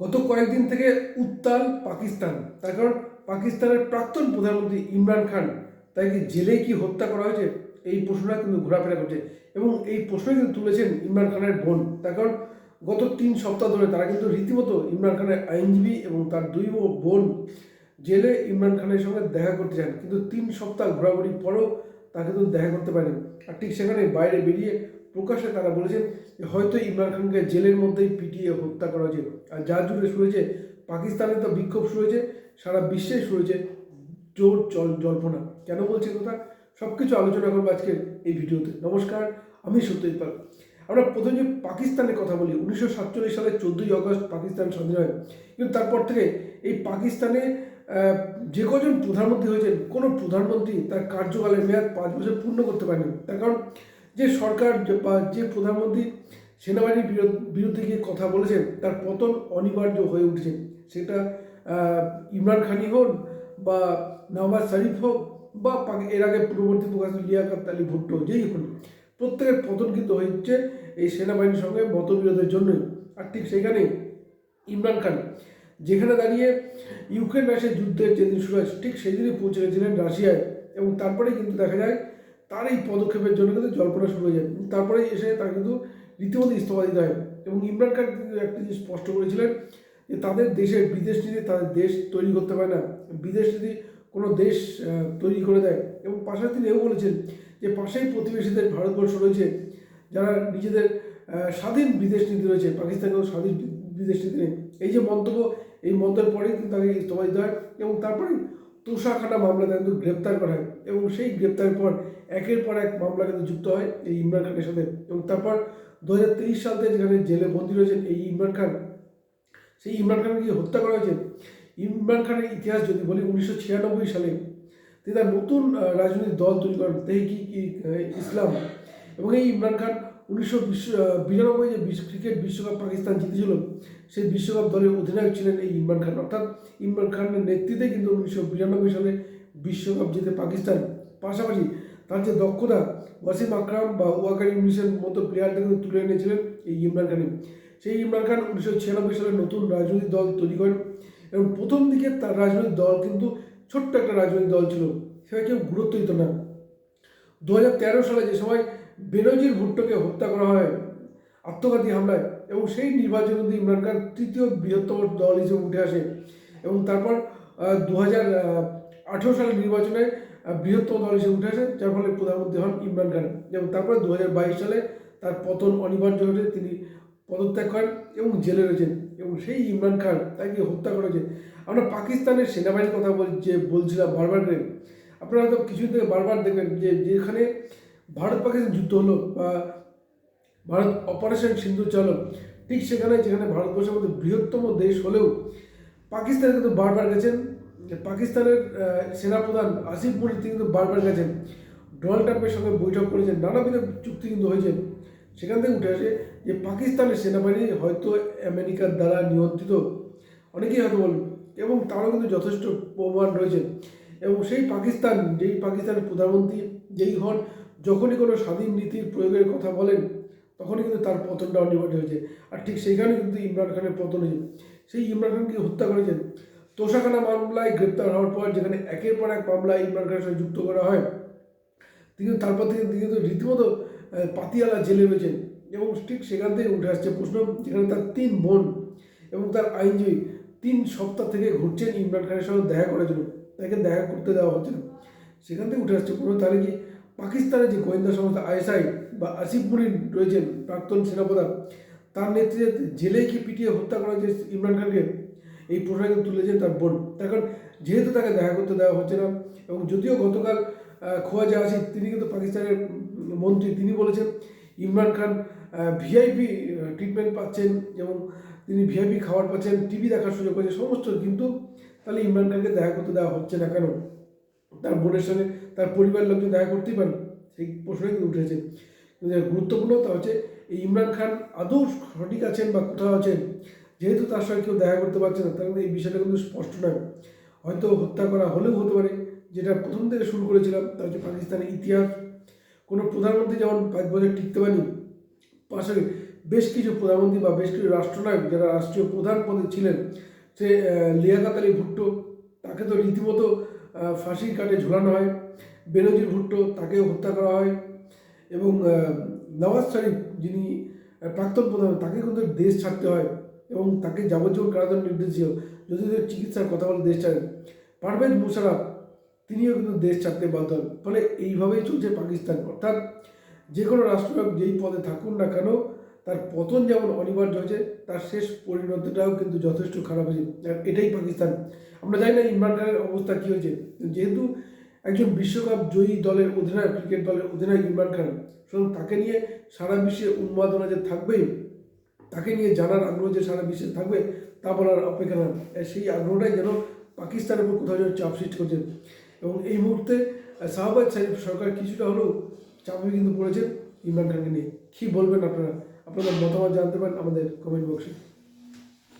গত কয়েকদিন থেকে উত্তাল পাকিস্তান। তার কারণ পাকিস্তানের প্রাক্তন প্রধানমন্ত্রী ইমরান খান তাকে জেলে কি হত্যা করা হয়েছে, এই প্রশ্নটা কিন্তু ঘোরাফেরা করছে। এবং এই প্রশ্ন কিন্তু তুলেছেন ইমরান খানের বোন। তার কারণ গত তিন সপ্তাহ ধরে তারা কিন্তু রীতিমতো ইমরান খানের আইনজীবী এবং তার দুই বোন জেলে ইমরান খানের সঙ্গে দেখা করতে চান কিন্তু তিন সপ্তাহ ঘোরাঘুরি পরেও তাকে কিন্তু দেখা করতে পারেনি। আর ঠিক সেখানে বাইরে বেরিয়ে প্রকাশ্যে তারা বলেছেন যে হয়তো ইমরান খানকে জেলের মধ্যেই পিটিয়ে হত্যা করা হয়েছে আর যা জুড়ে হয়েছে পাকিস্তানে তো বিক্ষোভ শুরু হয়েছে, সারা বিশ্বে শুরু হয়েছে জোর জল, জল্পনা। কেন বলছি কথা? সব কিছু আলোচনা করব আজকের এই ভিডিওতে। নমস্কার, আমি সত্যজিৎ পাল। আমরা প্রথম যে পাকিস্তানের কথা বলি, উনিশশো সাতচল্লিশ সালের চোদ্দোই অগস্ট পাকিস্তান স্বাধীন হয়। কিন্তু তারপর থেকে এই পাকিস্তানে যে কজন প্রধানমন্ত্রী হয়েছেন, কোনো প্রধানমন্ত্রী তার কার্যকালের মেয়াদ পাঁচ বছর পূর্ণ করতে পারেনি। তার কারণ যে সরকার বা যে প্রধানমন্ত্রী সেনাবাহিনীর বিরুদ্ধে গিয়ে কথা বলেছেন, তার পতন অনিবার্য হয়ে উঠেছে। সেটা ইমরান খানই হন বা নওয়াজ শরীফ হোক বা এর আগে পূর্ববর্তী প্রকাশ লিয়াকত আলী ভুট্টো যেই হোক, প্রত্যেকের পতন কিন্তু হচ্ছে এই সেনাবাহিনীর সঙ্গে মতবিরোধের জন্যই। আর ঠিক সেখানে ইমরান খান, যেখানে দাঁড়িয়ে ইউক্রেন রাশিয়ার যুদ্ধের যেদিন শুরু ঠিক সেদিনই পৌঁছে গেছিলেন রাশিয়ায়। এবং তারপরে কিন্তু দেখা যায় তার এই পদক্ষেপের জন্য কিন্তু জল্পনা শুরু হয়ে যায়। তারপরে এসে তার কিন্তু রীতিমতো ইস্তফা দিতে হয়। এবং ইমরান খান কিন্তু একটা জিনিস স্পষ্ট করেছিলেন যে তাদের দেশের বিদেশ নীতি তাদের দেশ তৈরি করতে পারে না। বিদেশ নীতি কোনো দেশ তৈরি করে দেয়। এবং পাশাপাশি তিনি এও বলেছেন যে পাশেই প্রতিবেশীদের ভারতবর্ষ রয়েছে, যারা নিজেদের স্বাধীন বিদেশ নীতি রয়েছে। পাকিস্তানেও স্বাধীন বিদেশ নীতি নেই। এই যে মন্তব্য, এই মন্তব্যের পরেই কিন্তু তাকে ইস্তফা দিতে হয়। এবং তারপরে তুষাখানা মামলা কিন্তু গ্রেপ্তার করা হয় এবং সেই গ্রেপ্তারের পর একের পর এক মামলা কিন্তু যুক্ত হয় এই ইমরান খানের সাথে। এবং তারপর দু হাজার তেইশ সাল থেকে যেখানে জেলে বন্দী রয়েছেন এই ইমরান খান, সেই ইমরান খানকে হত্যা করা হয়েছে। ইমরান খানের ইতিহাস যদি বলি, উনিশশো ছিয়ানব্বই সালে তিনি তার নতুন রাজনৈতিক দল তৈরি করেন তেহকি ইসলাম। এবং এই ইমরান খান উনিশশো বিরানব্বই যে বিশ্ব ক্রিকেট বিশ্বকাপ পাকিস্তান জিতেছিল, সেই বিশ্বকাপ দলের অধিনায়ক ছিলেন এই ইমরান খান। অর্থাৎ ইমরান খানের নেতৃত্বে কিন্তু উনিশশো বিরানব্বই সালে বিশ্বকাপ জিতে পাকিস্তান। পাশাপাশি তার যে দক্ষতা, ওয়াসিম আকরাম বা ওয়াকার ইউনিসের মতো প্লেয়ারদের কিন্তু তুলে এনেছিলেন এই ইমরান খানই। সেই ইমরান খান উনিশশো ছিয়ানব্বই সালে নতুন রাজনৈতিক দল তৈরি করেন এবং প্রথম দিকে তার রাজনৈতিক দল কিন্তু ছোট্ট একটা রাজনৈতিক দল ছিল। সেটা কেউ গুরুত্ব দিত না। দু হাজার তেরো সালে যে সময় বেনজির ভুট্টোকে হত্যা করা হয় আত্মঘাতী হামলায় এবং সেই নির্বাচনে কিন্তু ইমরান খান তৃতীয় বৃহত্তম দল হিসেবে উঠে আসে এবং তারপর দু হাজার আঠেরো সালের নির্বাচনে বৃহত্তম দল হিসেবে উঠে আসে, যার ফলে প্রধানমন্ত্রী হন ইমরান খান এবং তারপরে দু হাজার বাইশ সালে তার পতন অনিবার্য হলে তিনি পদত্যাগ করেন এবং জেলে রয়েছেন। এবং সেই ইমরান খান তাকে হত্যা করেছে। আমরা পাকিস্তানের সেনাবাহিনীর কথা বল, যে বলছিলাম বারবার করে, আপনারা হয়তো কিছুদিন থেকে বারবার দেখবেন যে যেখানে ভারত পাকিস্তান যুদ্ধ হলো বা ভারত অপারেশন সিন্ধু চালু, ঠিক সেখানে যেখানে ভারতবর্ষের মধ্যে বৃহত্তম দেশ হলেও পাকিস্তান কিন্তু বারবার গেছেন। পাকিস্তানের সেনাপ্রধান আসিফ মুনি তিনি কিন্তু বারবার গেছেন। ডোনাল্ড ট্রাম্পের সঙ্গে বৈঠক করেছেন, নানাবিধ চুক্তি কিন্তু হয়েছে। সেখান থেকে উঠে আসে যে পাকিস্তানের সেনাবাহিনী হয়তো আমেরিকার দ্বারা নিয়ন্ত্রিত, অনেকেই হয়তো বলবেন এবং তারও কিন্তু যথেষ্ট প্রমাণ রয়েছে। এবং সেই পাকিস্তান, যেই পাকিস্তানের প্রধানমন্ত্রী যেই হন যখনই কোনো স্বাধীন নীতির প্রয়োগের কথা বলেন, তখনই কিন্তু তার পতনটা অনিবার্য হয়েছে আর ঠিক সেইখানে কিন্তু ইমরান খানের পতন হয়েছে সেই ইমরান খানকে হত্যা করেছেন। তোষাখানা মামলায় গ্রেপ্তার হওয়ার পর যেখানে একের পর এক মামলায় ইমরান খানের সঙ্গে যুক্ত করা হয়, তিনি তারপর থেকে তিনি কিন্তু রীতিমতো পাতিয়ালা জেলে রয়েছেন। এবং ঠিক সেখান থেকে উঠে আসছে প্রশ্ন, যেখানে তার তিন বোন এবং তার আইনজীবী তিন সপ্তাহ থেকে ঘুরছেন ইমরান খানের সঙ্গে দেখা করার জন্য। তাকে দেখা করতে দেওয়া হচ্ছে না। সেখান থেকে উঠে আসছে প্রশ্ন, তাহলে কি পাকিস্তানের যে গোয়েন্দা সংস্থা আইএসআই বা আসিফ মুনির রয়েছেন প্রাক্তন সেনাপ্রধান, তার নেতৃত্বে জেলে কি পিটিয়ে হত্যা করা হয়েছে ইমরান খানকে? এই প্রশ্ন কিন্তু তুলেছেন তার বোন। তার যেহেতু তাকে দেখা করতে দেওয়া হচ্ছে না, এবং যদিও গতকাল খোয়াজা আসিফ, তিনি কিন্তু পাকিস্তানের মন্ত্রী, তিনি বলেছেন ইমরান খান ভিআইপি ট্রিটমেন্ট পাচ্ছেন এবং তিনি ভিআইপি খাবার পাচ্ছেন, টিভি দেখার সুযোগ পাচ্ছেন, সমস্ত কিন্তু তাহলে ইমরান খানকে দেখা করতে দেওয়া হচ্ছে না কেন? তার বোনের সঙ্গে তার পরিবারের লোকজন দেখা করতেই পারেন সেই প্রশ্নই কিন্তু উঠেছে। গুরুত্বপূর্ণ তা হচ্ছে, এই ইমরান খান আদৌ সঠিক আছেন বা কোথাও আছেন? যেহেতু তার সঙ্গে কেউ দেখা করতে পারছে না তাহলে এই বিষয়টা কিন্তু স্পষ্ট নয়। হয়তো হত্যা করা হলেও হতে পারে। যেটা প্রথম থেকে শুরু করেছিলাম, তা হচ্ছে পাকিস্তানের ইতিহাস। কোনো প্রধানমন্ত্রী যেমন পাঁচ বছর টিকতে পারেনি পাশে বেশ কিছু প্রধানমন্ত্রী বা বেশ কিছু রাষ্ট্রনায়ক যারা রাষ্ট্রীয় প্রধান পদে ছিলেন, সে লিয়াকাত আলী ভুট্টো, তাকে তো রীতিমতো ফাঁসির কাটে ঝুলানো হয়। বেনজির ভুট্টো তাকেও হত্যা করা হয় এবং নওয়াজ শরীফ যিনি প্রাক্তন প্রধান, তাকে কিন্তু দেশ ছাড়তে হয় এবং তাকে যাবজ্জীবন কারাদণ্ড নির্দেশ ছিল যদি চিকিৎসার কথা বলে দেশ ছাড়েন। পারভেজ মুশারফ, তিনিও কিন্তু দেশ ছাড়তে বাধ্য হন। ফলে এইভাবেই চলছে পাকিস্তান। অর্থাৎ যে কোনো রাষ্ট্রনায়ক যেই পদে থাকুন না কেন, তার পতন যেমন অনিবার্য হয়েছে, তার শেষ পরিণতিটাও কিন্তু যথেষ্ট খারাপ হয়েছে। এটাই পাকিস্তান। আমরা জানি না ইমরান খানের অবস্থা কী হয়েছে। যেহেতু একজন বিশ্বকাপ জয়ী দলের অধিনায়ক, ক্রিকেট দলের অধিনায়ক ইমরান খান, সুতরাং তাকে নিয়ে সারা বিশ্বে উন্মাদনা যে থাকবেই তাকে নিয়ে জানার আগ্রহ যে সারা বিশ্বে থাকবে, তা বলার অপেক্ষা না। সেই আগ্রহটাই যেন পাকিস্তানের উপর কোথাও যেন চাপ সৃষ্টি করছে। এবং এই মুহূর্তে শাহবাজ শরীফ সরকার কিছুটা হলেও চাপে কিন্তু পড়েছে ইমরান খানকে নিয়ে। কী বলবেন আপনারা? আপনাদের মতামত জানতে পারেন আমাদের কমেন্ট বক্সে